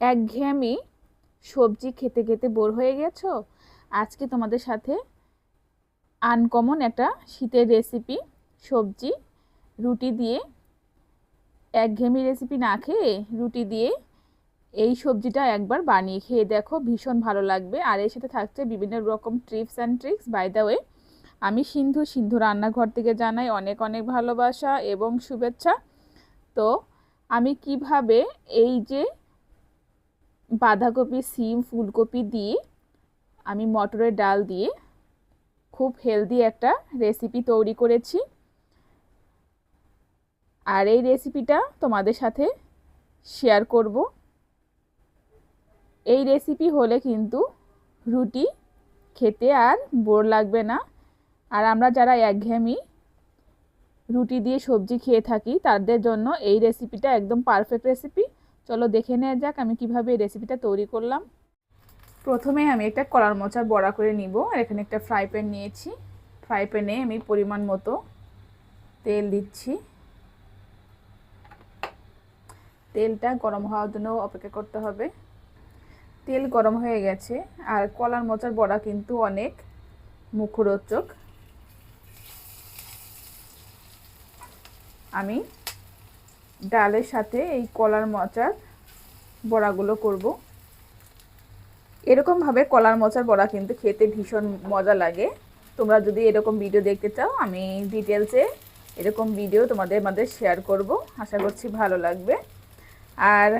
একঘেয়েমি সবজি খেতে খেতে বোর হয়ে গেছো? আজকে তোমাদের সাথে আনকমন একটা শীতের রেসিপি সবজি, রুটি দিয়ে একঘেয়েমি রেসিপি না খেয়ে রুটি দিয়ে এই সবজিটা একবার বানিয়ে খেয়ে দেখো, ভীষণ ভালো লাগবে। আর এর সাথে থাকছে বিভিন্ন রকম tips and tricks by the way আমি সিন্ধু সিন্ধু রান্নাঘর থেকে জানাই অনেক অনেক ভালোবাসা এবং শুভেচ্ছা। তো আমি কীভাবে এই যে বাঁধাকপি, সিম, ফুলকপি দিয়ে, আমি মটরের ডাল দিয়ে খুব হেলদি একটা রেসিপি তৈরি করেছি। আর এই রেসিপিটা তোমাদের সাথে শেয়ার করব। এই রেসিপি হলে কিন্তু রুটি খেতে আর বোর লাগবে না। আর আমরা যারা একঘেয়েমি রুটি দিয়ে সবজি খেয়ে থাকি, তাদের জন্য এই রেসিপিটা একদম পারফেক্ট রেসিপি। চলো দেখে নেওয়া যাক আমি কীভাবে এই রেসিপিটা তৈরি করলাম। প্রথমে আমি একটা কলার মোচার বড়া করে নিব আর এখানে একটা ফ্রাই প্যান নিয়েছি। ফ্রাই প্যানে আমি পরিমাণ মতো তেল দিচ্ছি। তেলটা গরম হওয়ার জন্য অপেক্ষা করতে হবে। তেল গরম হয়ে গেছে আর কলার মোচার বড়া কিন্তু অনেক মুখরোচক। আমি ডালের সাথে এই কলার মোচার বড়াগুলো করব। এরকমভাবে কলার মোচার বড়া কিন্তু খেতে ভীষণ মজা লাগে। তোমরা যদি এরকম ভিডিও দেখতে চাও, আমি ডিটেলসে এরকম ভিডিও তোমাদের মধ্যে শেয়ার করব। আশা করছি ভালো লাগবে। আর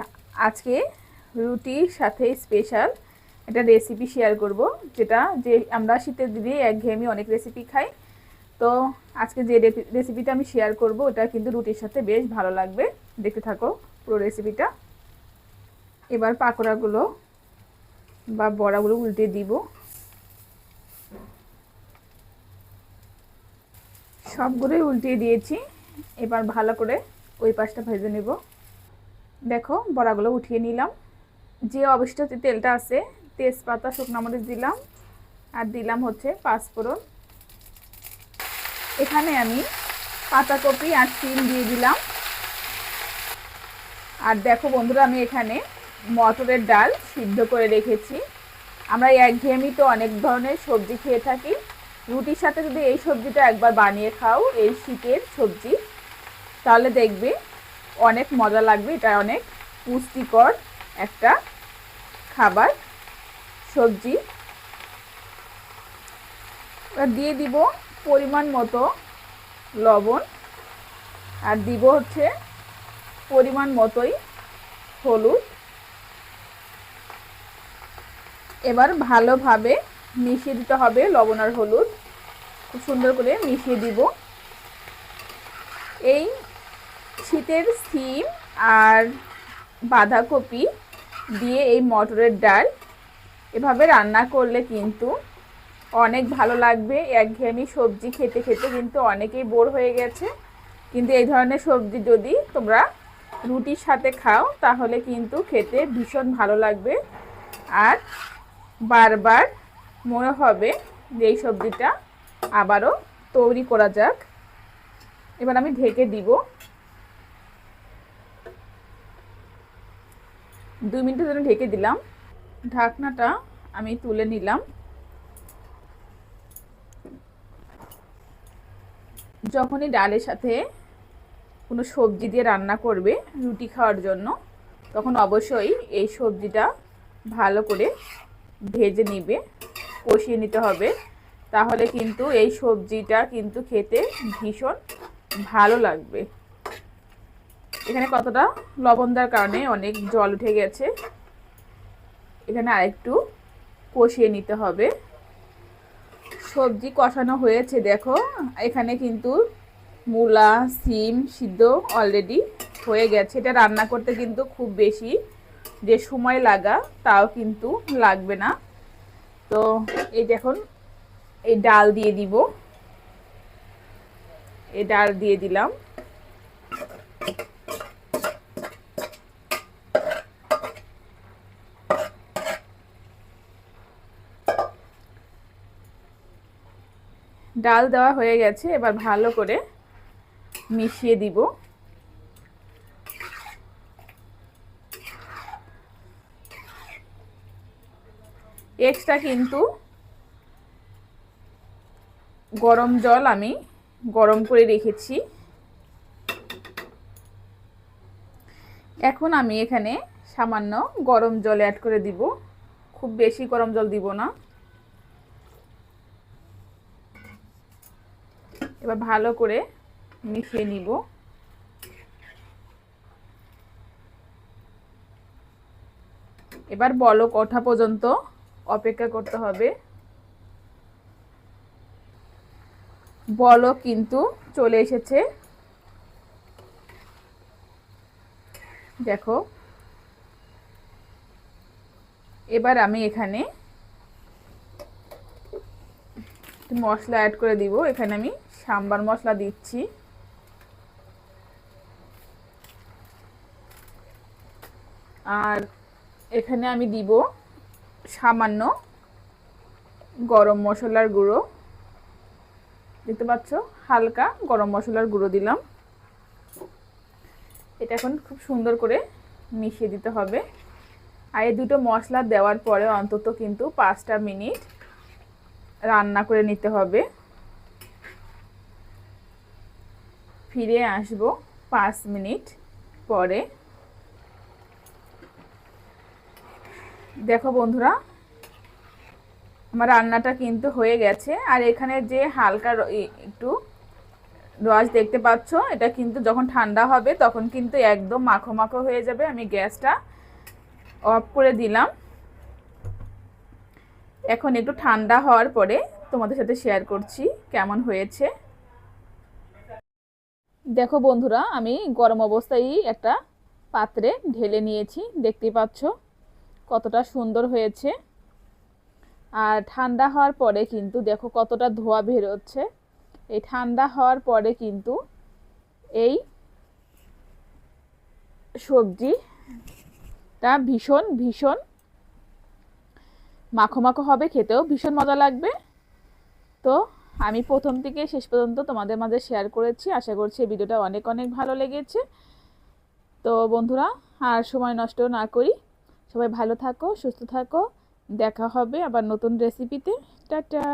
আজকে রুটির সাথে স্পেশাল একটা রেসিপি শেয়ার করব, যেটা যে আমরা শীতের দিনে একঘেয়েমি অনেক রেসিপি খাই। তো আজকে যে রেসিপিটা আমি শেয়ার করব, ওটা কিন্তু রুটির সাথে বেশ ভালো লাগবে। দেখতে থাকো পুরো রেসিপিটা এবার পাকোড়াগুলো বা বড়াগুলো উল্টে দিব। সবগুলোই উল্টিয়ে দিয়েছি। এবার ভালো করে ওই পাশটা ভেজে নেব। দেখো, বড়াগুলো উঠিয়ে নিলাম। যে অবশিষ্ট তেলটা আছে, তেজপাতা, শুকনো মরিচ দিলাম। আর দিলাম হচ্ছে পাঁচফোড়ন। এখানে আমি পাতাকপি আর সিম দিয়ে দিলাম। আর দেখো বন্ধুরা, আমি এখানে মটরের ডাল সিদ্ধ করে রেখেছি। আমরা একঘেয়েমি তো অনেক ধরনের সবজি খেয়ে থাকি। রুটির সাথে যদি এই সবজিটা একবার বানিয়ে খাও, এই শীতের সবজি, তাহলে দেখবে অনেক মজা লাগবে। এটা অনেক পুষ্টিকর একটা খাবার, সবজি। দিয়ে দিব পরিমাণ মতো লবণ আর দিব হচ্ছে পরিমাণ মতোই হলুদ। এবার ভালোভাবে মিশিয়ে দিতে হবে লবণ আর হলুদ। খুব সুন্দর করে মিশিয়ে দিব। এই শীতের সিম আর বাঁধাকপি দিয়ে এই মটরের ডাল এভাবে রান্না করলে কিন্তু অনেক ভালো লাগবে। একঘেয়েমি সবজি খেতে খেতে কিন্তু অনেকেই বোর হয়ে গেছে। কিন্তু এই ধরনের সবজি যদি তোমরা রুটির সাথে খাও, তাহলে কিন্তু খেতে ভীষণ ভালো লাগবে। আর বারবার মনে হবে যে এই সবজিটা আবারও তৈরি করা যাক। এবার আমি ঢেকে দিব। দুই মিনিটের জন্য ঢেকে দিলাম। ঢাকনাটা আমি তুলে নিলাম। যখনই ডালের সাথে কোনো সবজি দিয়ে রান্না করবে রুটি খাওয়ার জন্য, তখন অবশ্যই এই সবজিটা ভালো করে ভেজে নিবে, কষিয়ে নিতে হবে। তাহলে কিন্তু এই সবজিটা কিন্তু খেতে ভীষণ ভালো লাগবে। এখানে কতটা লবণ দেওয়ার কারণে অনেক জল উঠে গেছে। এখানে আরেকটু কষিয়ে নিতে হবে। সবজি কষানো হয়েছে, দেখো। এখানে কিন্তু মূলা, সিম সিদ্ধ অলরেডি হয়ে গেছে। এটা রান্না করতে কিন্তু খুব বেশি যে সময় লাগা, তাও কিন্তু লাগবে না। তো এই এখন এই ডাল দিয়ে দিব। এই ডাল দিয়ে দিলাম। ডাল দেওয়া হয়ে গেছে, এবার ভালো করে মিশিয়ে দিব। এক্সট্রা কিন্তু গরম জল আমি গরম করে রেখেছি। এখন আমি এখানে সামান্য গরম জল অ্যাড করে দিব। খুব বেশি গরম জল দিব না। এবার ভালো করে মিশিয়ে নিব। এবার বলক ওঠা পর্যন্ত অপেক্ষা করতে হবে। বলক কিন্তু চলে এসেছে। দেখো। এবার আমি এখানে মশলা অ্যাড করে দিব। এখানে আমি সাম্বার মশলা দিচ্ছি। আর এখানে আমি দিব সামান্য গরম মশলার গুঁড়ো। দেখতে পাচ্ছ? হালকা গরম মশলার গুঁড়ো দিলাম। এটা এখন খুব সুন্দর করে মিশিয়ে দিতে হবে। আর এই দুটো মশলা দেওয়ার পরে অন্তত কিন্তু পাঁচটা মিনিট রান্না করে নিতে হবে। ফিরে আসব পাঁচ মিনিট পরে। দেখো বন্ধুরা, আমার রান্নাটা কিন্তু হয়ে গেছে। আর এখানে যে হালকা একটু রস দেখতে পাচ্ছ, এটা কিন্তু যখন ঠান্ডা হবে তখন কিন্তু একদম মাখো মাখো হয়ে যাবে। আমি গ্যাসটা অফ করে দিলাম। এখন একটু ঠান্ডা হওয়ার পরে তোমাদের সাথে শেয়ার করছি কেমন হয়েছে। দেখো বন্ধুরা, আমি গরম অবস্থায় একটা পাত্রে ঢেলে নিয়েছি, দেখতেই পাচ্ছ কতটা সুন্দর হয়েছে। আর ঠান্ডা হওয়ার পরে কিন্তু দেখো কতটা ধোয়া বেরোচ্ছে এই ঠান্ডা হওয়ার পরে কিন্তু এই সবজিটা ভীষণ ভীষণ মাখো মাখো হবে, খেতেও ভীষণ মজা লাগবে। তো আমি প্রথম থেকে শেষ পর্যন্ত তোমাদের মাঝে শেয়ার করেছি, আশা করছি এই ভিডিওটা অনেক অনেক ভালো লেগেছে। তো বন্ধুরা, আর সময় নষ্ট না করি, সবাই ভালো থাকো, সুস্থ থাকো, দেখা হবে আবার নতুন রেসিপিতে টাটা!